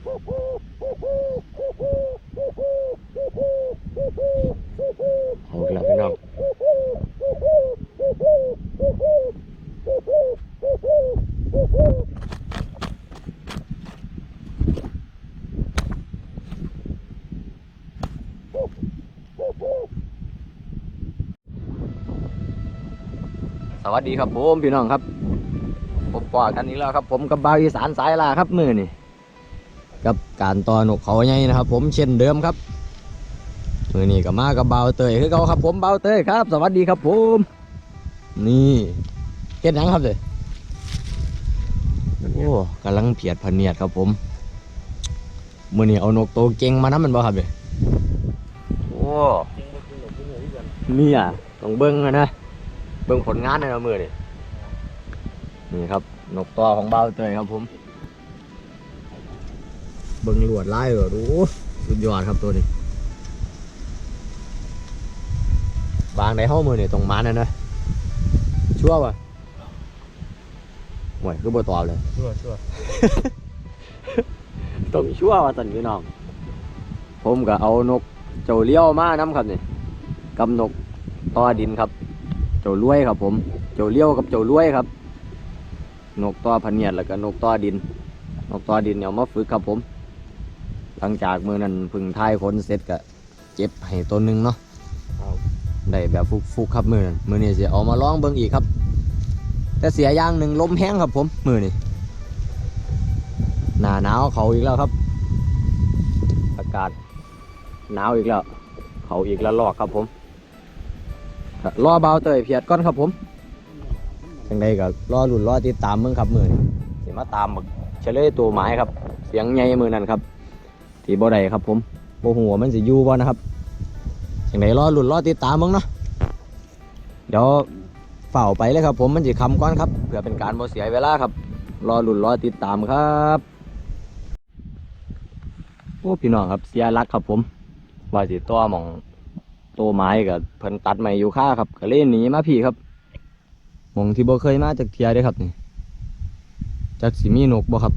เอาล้วพี่น้องสวัสดีครับผมพี่น้องครับ ผมปอกันอีกแล้วครับ ผมกับบาวอีสานสายลาครับมือนี่ กับการต่อนกเขาใหญ่นะครับ ผมเช่นเดิมครับมือนี้ก็มากับเบาเตยคือเขาครับ ผมเบาเตยครับ สวัสดีครับผม นี่เฮ็ดหยังครับเตยโอ้กำลังเพียดพเนียดครับผมมือนี้เอานกโตเก่งมานํมันบ่ครับเตยโอ้เนี่ยต้องเบิ้งนะเบิ้งผลงานในมือนี่นี่ครับนกตัวของเบาเตยครับผม เบิ้งลวดลายเหรอดูสุดยอดครับตัวนี้บางในห้องมือเนี่ยตรงมานั่นนะชั่วป่ะห่วยก็บ่ตอบเลยชั่วชั่วต้องชั่วว่าสันพี่น้อง ผมก็เอานกเจ้าเลี้ยวมาน้ำครับนี่กับนกต่อดินครับ เจ้าล้วยครับ ผม เจ้าเลี้ยวกับเจ้าล้วยครับ นกต่อพันเนียดแล้วก็นกต่อดิน นกต่อดินเนี่ยเอามาฝึกครับผม หลังจากมือนั้นพึ่งทายคนเสร็จก็เจ็บให้ตัวหนึงเนาะได้แบบฟุกๆครับมือนั้นมือนี้จะเอามาลองเบิ่งอีกครับ แต่เสียอย่างหนึ่งลมแห้งครับผมมือนี้หนาหนาวเขาอีกแล้วครับ อากาศหนาวอีกแล้ว เขาอีกแล้วลอกครับผมก็รอเบาเตยเพียดก่อนครับผมจังใดก็รอรุ่นรอติดตามมึงครับมือนี้สิมาตามบักเฉลยตัวหมายครับ เสียงใหญ่มือนั้นครับ ที่บ่ได้ครับผมโบหัวมันสิอยู่บ่นะครับอย่างไรรอหลุดรอติดตามมึงเนาะเดี๋ยวเฝ้าไปเลยครับ ผมมันจะคำก้อนครับเพื่อเป็นการโมเสียเวลาครับ รอหลุดรอติดตามครับโอ้พี่น้องครับเสียรักครับผมว่าสิตัวมองโตไม้กับเพิ่นตัดไม้อยู่ค่าครับก็เล่นหนีมาพี่ครับมองที่บ่เคยมาจากเทียเด้ครับนี่จากสิมีนกบ่ครับ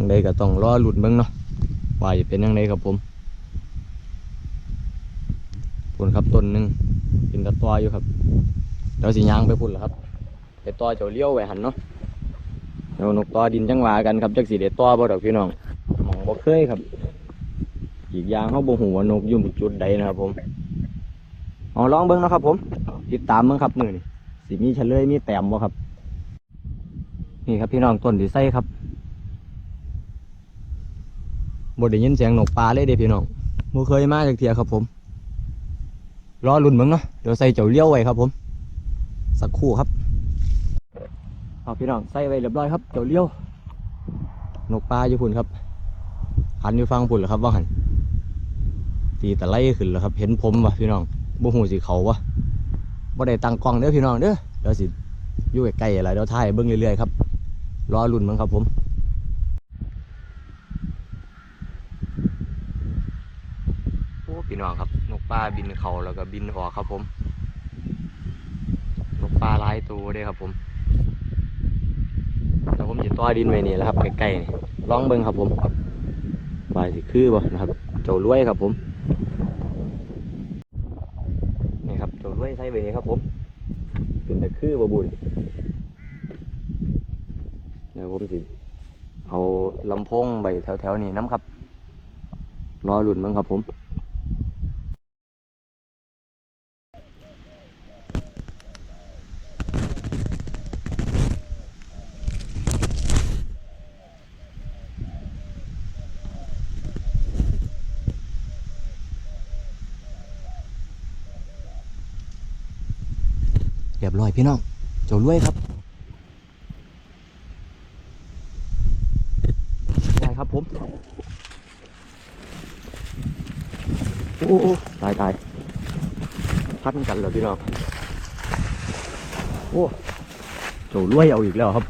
จังใดก็ต้องรอหลุดเบิ่งเนาะว่าจะเป็นยังไงครับผมพุ่นครับต้นหนึ่งเป็นตะตัวอยู่ครับเดี๋ยวสิยางไปพุ่นแล้วครับไปตัวจ้าเลี้ยวไว้หันเนาะเดี๋ยวนกตัวดินจังหวากันครับจักสีเด็ดตัวบ่ดอกพี่น้องมองบ่เคยครับ อีกอย่างเขาบ่หูว่านกอยู่จุดใดนะครับผมเอาลองเบิ้งเนาะครับ ผมติดตามเบิ้งครับมือนี่สิมีเฉลยมีแต้มบ่ครับ นี่ครับพี่น้องต้นที่ใส่ครับ บ่ได้ยินเสียงนกปลาเลยเด้พี่น้องบ่เคยมาจากเทียครับผม รอรุ่นมึงเนาะเดี๋ยวใส่เจ้าเลี้ยวไว้ครับผม สักครู่ครับเอาพี่น้องใส่ไว้เรียบร้อยครับเจ้าเลี้ยวนกปลาอยู่พุ่นครับ หันอยู่ฟังพุ่นเหรอครับว่าหันตีแต่ไล่ขึ้นแล้วครับ เห็นผมวะพี่น้องบ่หูสิเขาวะบ่ได้ตั้งกล้องเด้อพี่น้องเด้อเดี๋ยวสิอยู่ใกล้ๆอะไรเดี๋ยวถ่ายเบิ่งเรื่อยๆครับรอรุ่นมึงครับผม โอ้ พี่น้องครับ นกปลาบินเขาแล้วก็บินออกครับผม นกปลาหลายตัวเลยครับผมแล้วผมจะต่อดินไว้นี่แหละครับใกล้ๆนี่ลองเบิ่งครับผมบายสิคือบ่นะครับ เจ้ารวยครับผมนี่ครับเจ้ารวยใส่ไว้นี่ครับผม เป็นแต่คือบ่บุญเดี๋ยวผมสิเอาลำโพงไปแถวๆนี้น้ำครับรอหลุนมั้งครับผม ยบร้อยพี่น้องเจ้ารวยครับได้ครับผมโอ้โตายตายพันกันเหรอพี่น้องโอ้เจ้ารวยเอาอีกแล้วครับ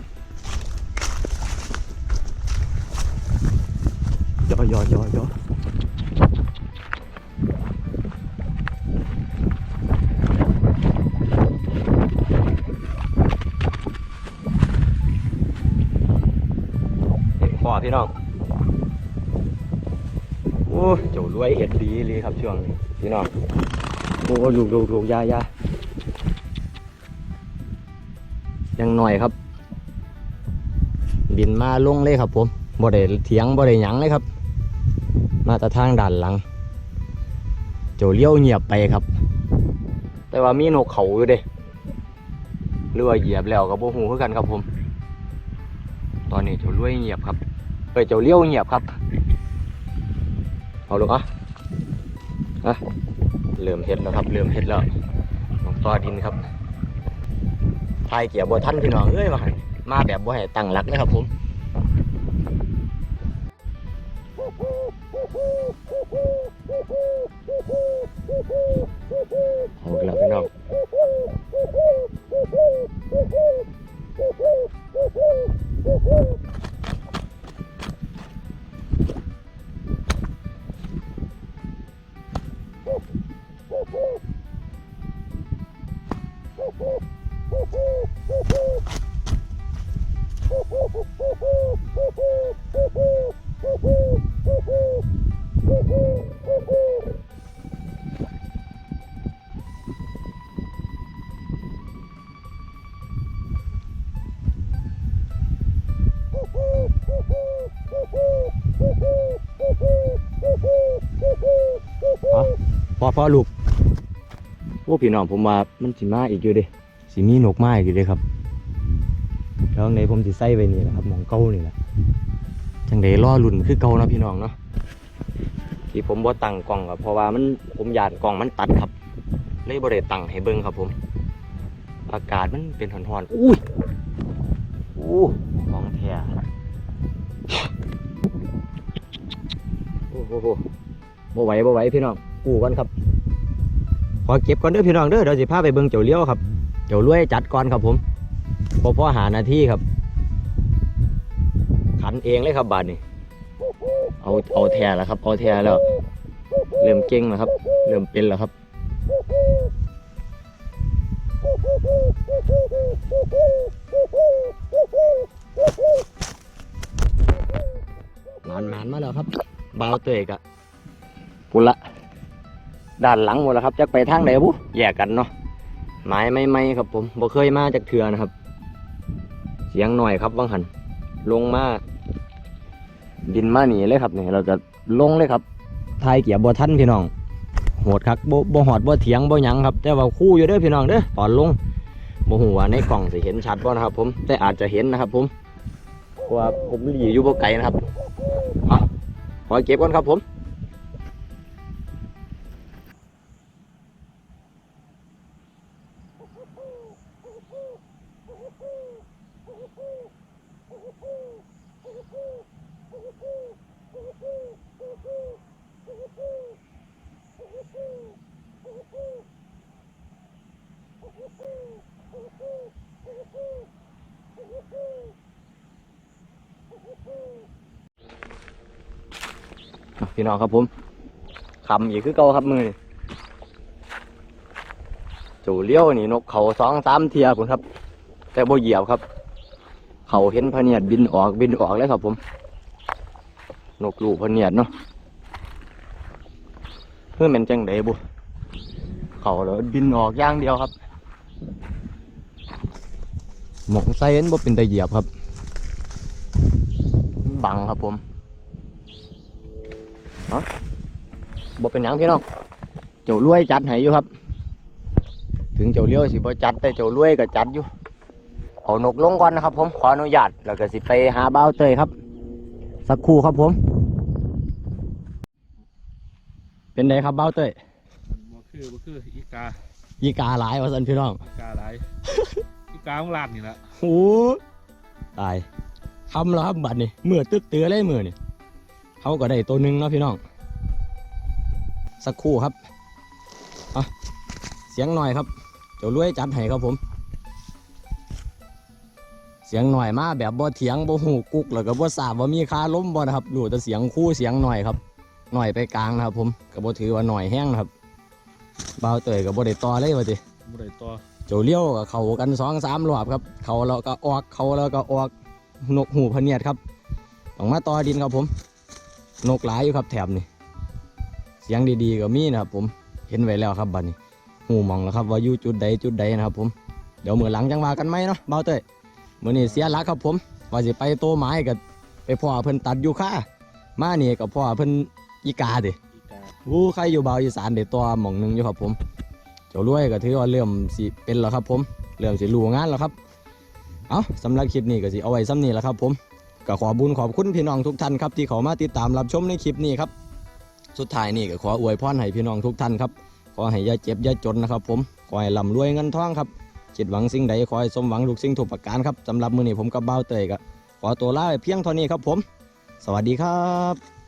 พี่น้องโอ้เจ้ารวยเห็ดดีเลยครับช่วงนี้พี่น้องโอ้ลูกลูกลูกยายายังหน่อยครับ บินมาลงเลยครับ ผมบ่ได้เถียงบ่ได้หยังเลยครับ มาแต่ทางด้านหลัง เจ้าเลี้ยวเงียบไปครับ แต่ว่ามีนกเขาอยู่เด้หรือเหยียบแล้วกับโบหูคือกันครับผม ตอนนี้เจ้าลี้ยวเงียบครับ เอ้ยเจ้าเลี้ยวเงียบครับ เอาลูกอะอะเริ่มเห็ดแล้วครับ เริ่มเห็ดแล้วน้องต่อดินครับทายเกียร์บัท่านพี่น้องเอ้ยมามาแบบบ่ให้ตั้งหลักเลยครับผมเอาอีกแล้วพี่น้อง พอพอลูกโอ้พี่น้องผมว่ามันสิมาอีกอยู่เด้สิมีนกมาอีกอยู่เด้ครับแล้วในผมสิใส่ไว้นี่แหละครับมองเก้านี่แหละจังไดล่อลุ่นคือเก่านะพี่น้องเนาะที่ผมบ่ตั้งกล้องก็เพราะว่ามันผมหยานกล้องมันตัดครับเลยบ่ได้ตั้งให้เบิ่งครับผม อากาศมันเป็นร้อนๆอุ้ยอู้ของแท้โอ้โหบ่ไหวบ่ไหวพี่น้อง กู้กันครับ ขอเก็บก่อนเด้อพี่น้องเด้อเดี๋ยวสิพาไปเบิ่งเจ้าเลี้ยวครับเจ้ารวยจัดก่อนครับผมพอพ่อหาหน้าที่ครับ ขันเองเลยครับบาทนี่เอาเอาแท้แล้วครับ เอาแท้แล้ว เริ่มเก่งแล้วครับ เริ่มเป็นแล้วครับหมานหมานมาแล้วครับเบาเตยกะปุละ ด้านหลังหมดแล้วครับจักไปทางไหนบุแยกกันเนาะไม้ไม่ไม่ครับผมบ่เคยมาจากเถื่อนะครับ เสียงหน่อยครับวังหัน ลงมาบินมาหนีเลยครับเนี่ยเราจะลงเลยครับทายเกียร์บ่ทันพี่น้องโหดคักบ่บ่หอดบ่เถียงบ่หยังครับ แต่ว่าคู่อยู่เด้อพี่น้องเด้อตอนลงบ่ฮู้ว่าในกล่องสิเห็นชัดบ่นะครับ ผมแต่อาจจะเห็นนะครับ ผมว่าผมหลีอยู่บ่ไกลนะครับเอาขอเก็บก่อนครับผม พี่น้องครับผมคำอีกคือเก่าครับมือนี่จูเลี้ยวนี่นกเขาสองสามเทียผมครับ แต่โบเหยียบครับ เขาเห็นพเนียดบินออกบินออกเลยครับผม นกลูกพเนียดเนาะเพื่อเป็นจังไดบุเขาแล้วบินออกย่างเดียวครับหมองไซเอ็นบ่เป็นตะเหยียบครับ บังครับผม บ่เป็นหยังพี่น้องเจ้ารวยจัดให้อยู่ครับ ถึงเจ้าเลี้ยวสิบ่จัดแต่เจ้ารวยก็จัดอยู่เอานกลงก่อนนะครับ ผมขออนุญาตแล้วก็สิไปหาบ้าวเตยครับ สักครู่ครับผม เป็นไงครับบ้าวเตยบ่คือบ่คืออีกายีกาหลายวะสันพี่น้องอีกาหลาย อีกาของลาดนี่ละโอ้ตายคำแล้วครับบัดนี่เมื่อตึกเตือเลยมือนี่ เขาก็ได้ตัวหนึ่งเนาะพี่น้อง สักครู่ครับอะเสียงหน่อยครับเจ้ารวยจัดให้ครับผม เสียงหน่อยมาแบบบ่เถียงบ่หูกุกแล้วก็บ่ทราบว่ามีคาล้มบ่นะครับรู้แต่เสียงคู่เสียงหน่อยครับหน่อยไปกลางนะครับ ผมก็บ่ถือว่าหน่อยแห้งนะครับบ่าวเตยก็บ่ได้ต่อเลยว่าติบ่ได้ต่อเจ้าเลี้ยวกับเขากันสองสามรอบครับ เขาแล้วก็ออกเขาแล้วก็ออกนกหูพะเนียดครับพต้องมาต่อดินครับผม นกหลายอยู่ครับแถบนี่เสียงดีๆก็มีนะครับ ผมเห็นไว้แล้วครับบัดนี้หูมองแล้วครับว่าอยู่จุดใดจุดใดนะครับ ผมเดี๋ยวมือหลังจังว่ากันไหมเนาะเบาเต้ยมือนี้เสียหลักครับ ผมว่าสิไปโตไม้กับไปพ่อเพิ่นตัดอยู่ค่ามานี่กับพ่อเพิ่นอีกาเด้อีกาอู้ใครอยู่เบาอีสานเด็ดตัวหม่องหนึงอยู่ครับ ผมเจ้ารวยก็ถือว่าเริ่มสิเป็นแล้วครับ ผมเริ่มสิรู้งานแล้วครับ เอาสำหรับคลิปนี้ก็สิเอาไว้ซ้ำนี้แหละครับ ผม ก็ขอบุญขอบคุณพี่น้องทุกท่านครับที่เขามาติดตามรับชมในคลิปนี้ครับ สุดท้ายนี่ก็ขออวยพรให้พี่น้องทุกท่านครับขอให้อย่าเจ็บอย่าจนนะครับผมขอให้ร่ำรวยเงินทองครับจิตหวังสิ่งใดขอให้สมหวังทุกสิ่งทุกประการครับสำหรับมื้อนี้ผมกับเบ้าเตยก็ขอตัวลาไปเพียงเท่านี้ครับผม สวัสดีครับ